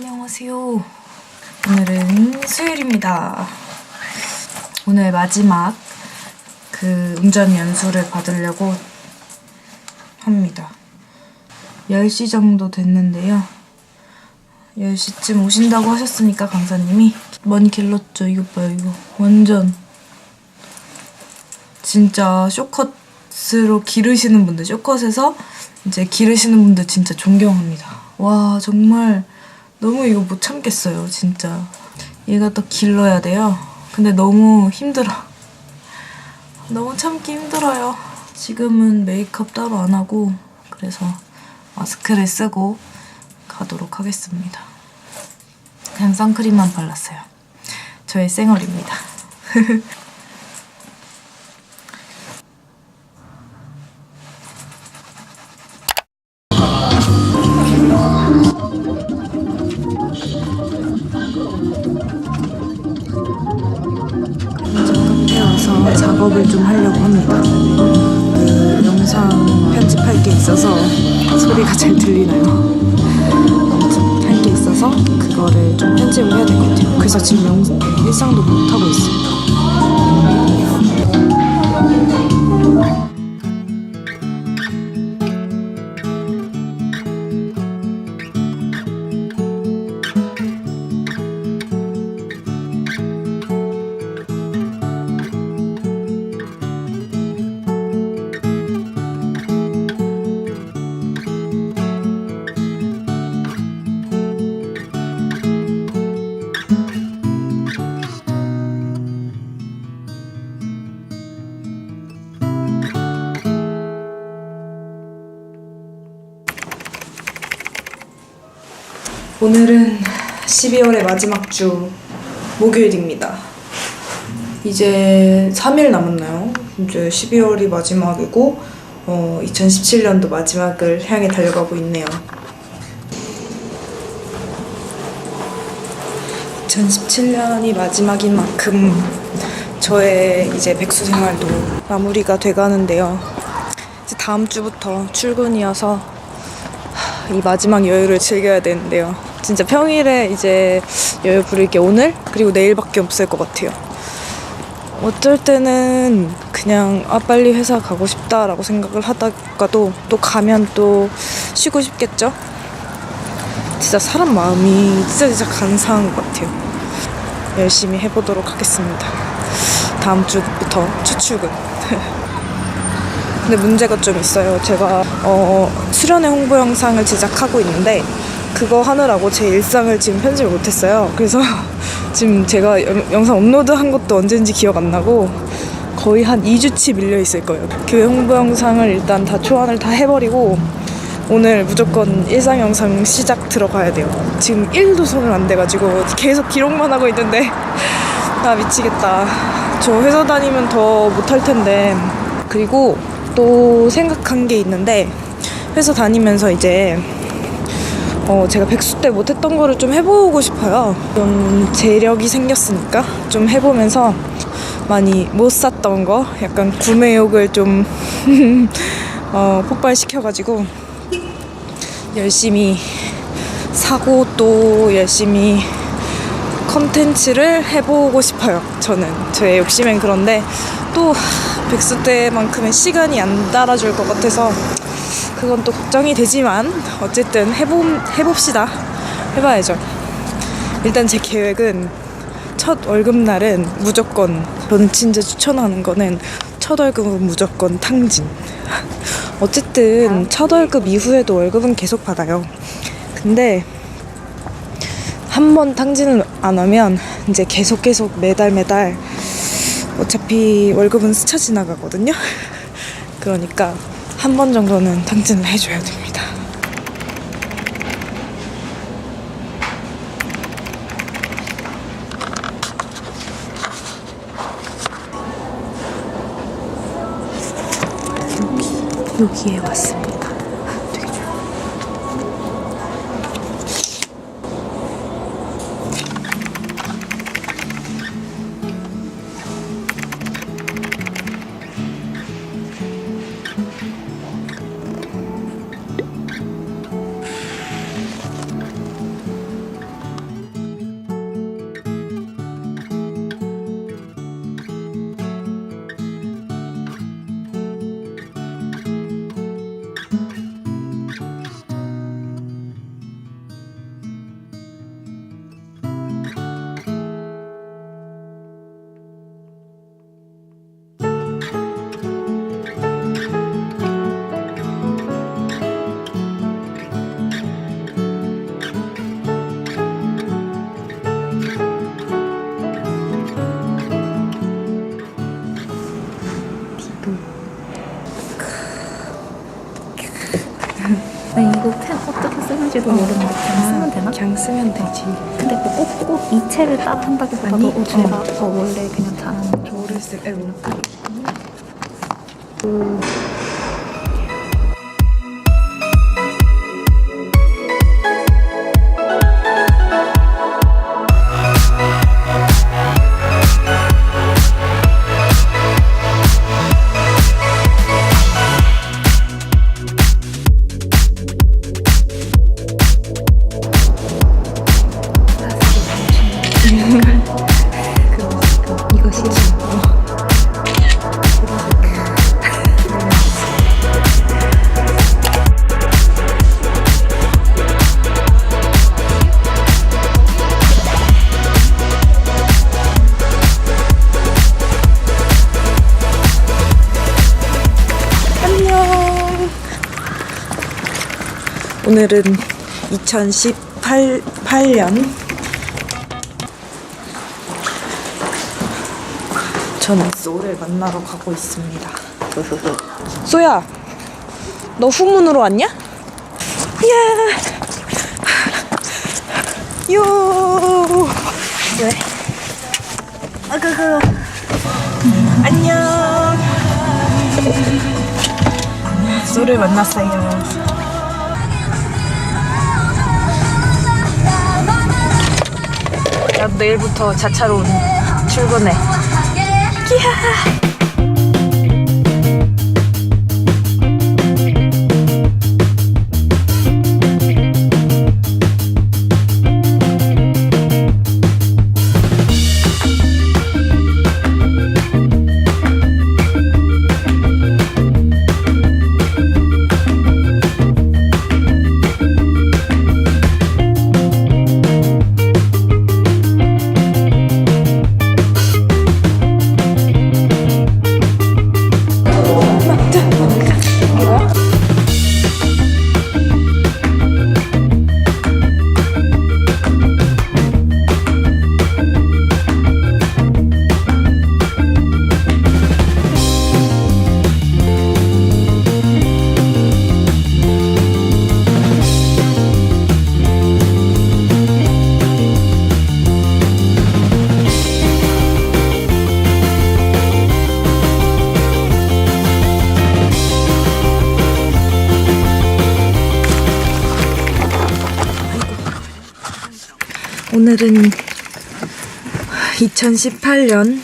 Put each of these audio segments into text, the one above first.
안녕하세요. 오늘은 수요일입니다. 오늘 마지막 그 운전 연수를 받으려고 합니다. 10시 정도 됐는데요. 10시쯤 오신다고 하셨으니까 강사님이 먼 길렀죠. 이거 봐요, 이거. 완전 진짜 쇼컷으로 기르시는 분들, 쇼컷에서 이제 기르시는 분들 진짜 존경합니다. 와, 정말 너무 이거 못 참겠어요, 진짜. 얘가 또 길러야 돼요. 근데 너무 힘들어. 너무 참기 힘들어요. 지금은 메이크업 따로 안 하고, 그래서 마스크를 쓰고 가도록 하겠습니다. 그냥 선크림만 발랐어요. 저의 쌩얼입니다. 작업을 좀 하려고 합니다. 그 영상 편집할 게 있어서 소리가 잘 들리나요? 아무튼 할 게 있어서 그거를 좀 편집을 해야 될 것 같아요. 그래서 지금 영, 일상도 못 하고 있습니다. 오늘은 12월의 마지막 주 목요일입니다. 이제 3일 남았나요? 이제 12월이 마지막이고 어, 2017년도 마지막을 향해 달려가고 있네요. 2017년이 마지막인 만큼 저의 이제 백수 생활도 마무리가 돼가는데요. 이제 다음 주부터 출근이어서 이 마지막 여유를 즐겨야 되는데요. 진짜 평일에 이제 여유 부릴 게 오늘 그리고 내일밖에 없을 것 같아요. 어쩔 때는 그냥 아 빨리 회사 가고 싶다라고 생각을 하다가도 또 가면 또 쉬고 싶겠죠. 진짜 사람 마음이 진짜 진짜 간사한 것 같아요. 열심히 해보도록 하겠습니다. 다음 주부터 첫 출근. 근데 문제가 좀 있어요. 제가 어, 수련회 홍보 영상을 제작하고 있는데 그거 하느라고 제 일상을 지금 편집을 못했어요. 그래서 지금 제가 영- 영상 업로드 한 것도 언젠지 기억 안 나고 거의 한 2주치 밀려 있을 거예요. 교회 홍보 영상을 일단 다 초안을 다 해버리고 오늘 무조건 일상 영상 시작 들어가야 돼요. 지금 1도 손을 안 대가지고 계속 기록만 하고 있는데 아 미치겠다. 저 회사 다니면 더 못할 텐데 그리고 또 생각한 게 있는데 회사 다니면서 이제 어 제가 백수 때 못했던 거를 좀 해보고 싶어요. 좀 재력이 생겼으니까 좀 해보면서 많이 못 샀던 거 약간 구매욕을 좀 어, 폭발시켜가지고 열심히 사고 또 열심히 컨텐츠를 해보고 싶어요. 저는 저의 욕심엔 그런데 또 백수 때만큼의 시간이 안 달아줄 것 같아서 그건 또 걱정이 되지만 어쨌든 해보, 해봅시다. 해봐야죠. 일단 제 계획은 첫 월급날은 무조건 저는 진짜 추천하는 거는 첫 월급은 무조건 탕진. 어쨌든 첫 월급 이후에도 월급은 계속 받아요. 근데 한 번 탕진을 안 하면 이제 계속 계속 매달 매달 어차피 월급은 스쳐 지나가거든요. 그러니까 한 번 정도는 탕진을 해줘야 됩니다. 여기, 여기에 왔습니다. 될지도 모르는데 그냥 쓰면 되나? 그냥 쓰면 되지. 근데 뭐 꼭꼭 이체를 따로 한다기보다도 아니, 어, 제가 어, 원래 그냥 잘하는 쪽. 모르겠어요. 아이고. 이 오늘은 2018년 저는 소를 만나러 가고 있습니다. 소야, 너 후문으로 왔냐? 야, 요. 왜? 아그그. 안녕. 소를 만났어요. 나도 내일부터 자차로 출근해. 오늘은 2018년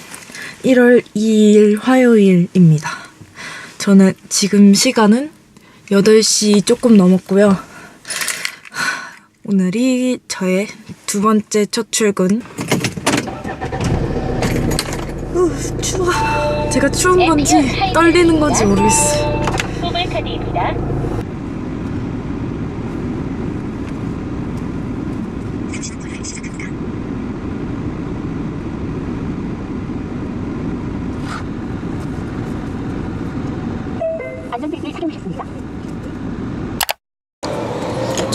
1월 2일 화요일입니다. 저는 지금 시간은 8시 조금 넘었고요. 오늘이 저의 두 번째 첫 출근. 우, 추워. 제가 추운 건지 떨리는 건지 모르겠어요. 소불카드입니다. 안전벨트 착용하셨습니다.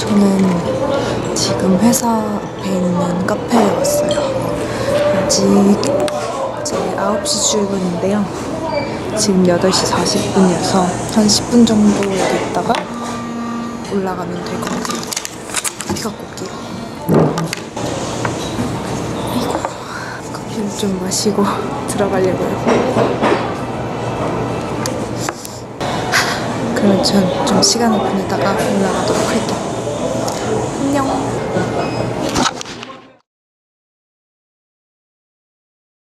저는 지금 회사 앞에 있는 카페에 왔어요. 아직 제 9시 출근인데요. 지금 8시 40분이어서 한 10분 정도 여기 있다가 올라가면 될 것 같아요. 커피 갖고 올게요. 아이고, 커피를 좀 마시고 들어가려고요. 그러면 전 좀 시간을 보내다가 올라가도록 할게요. 안녕.